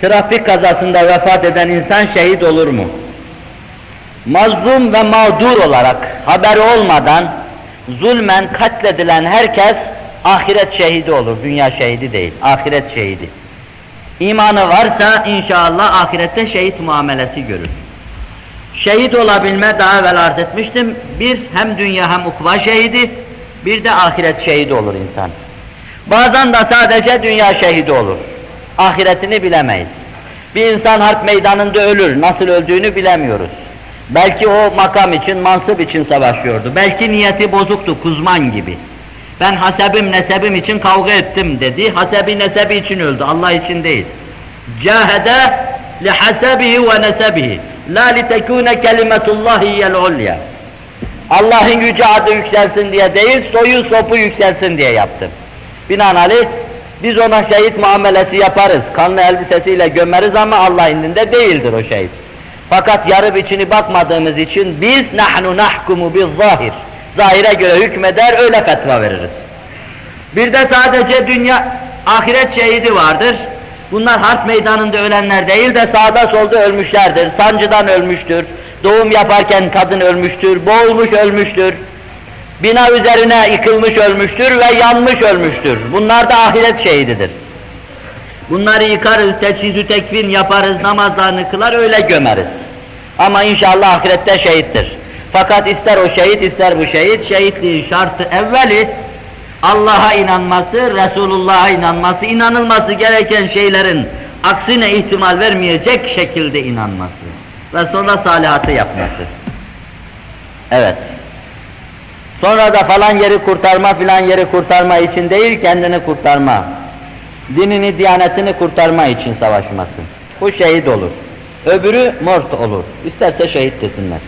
Trafik kazasında vefat eden insan şehit olur mu? Mazlum ve mağdur olarak haberi olmadan zulmen katledilen herkes ahiret şehidi olur. Dünya şehidi değil, ahiret şehidi. İmanı varsa inşallah ahirette şehit muamelesi görür. Şehit olabilme daha evvel arz etmiştim. Bir hem dünya hem ukva şehidi, bir de ahiret şehidi olur insan. Bazen de sadece dünya şehidi olur. Ahiretini bilemeyiz. Bir insan harp meydanında ölür, nasıl öldüğünü bilemiyoruz. Belki o makam için, mansıp için savaşıyordu. Belki niyeti bozuktu, kuzman gibi. Ben hasebim, nesebim için kavga ettim dedi. Hasebi, nesebi için öldü, Allah için değil. Cahede lihasebihi ve nesebihi. La litekune kelimetullahi yel ulya. Allah'ın yüce adı yükselsin diye değil, soyu sopu yükselsin diye yaptım. Binaenaleyh biz ona şehit muamelesi yaparız. Kanlı elbisesiyle gömeriz ama Allah indinde değildir o şehit. Fakat yarı biçini bakmadığımız için biz nahnu nahkumu biz zahir. Zahire göre hükmeder öyle fetva veririz. Bir de sadece dünya ahiret şehidi vardır. Bunlar harp meydanında ölenler değil de sağda solda ölmüşlerdir. Sancıdan ölmüştür. Doğum yaparken kadın ölmüştür. Boğulmuş ölmüştür. Bina üzerine yıkılmış ölmüştür ve yanmış ölmüştür. Bunlar da ahiret şehididir. Bunları yıkarız, teçhizü tekfin yaparız, namazlarını kılar, öyle gömeriz. Ama inşallah ahirette şehittir. Fakat ister o şehit, ister bu şehit, şehitliğin şartı evveli, Allah'a inanması, Resulullah'a inanması, inanılması gereken şeylerin aksine ihtimal vermeyecek şekilde inanması. Ve sonra salihatı yapması. Evet. Sonra da falan yeri kurtarma filan yeri kurtarma için değil, kendini kurtarma. Dinini, diyanetini kurtarma için savaşması. Bu şehit olur. Öbürü mort olur. İsterse şehit desinler.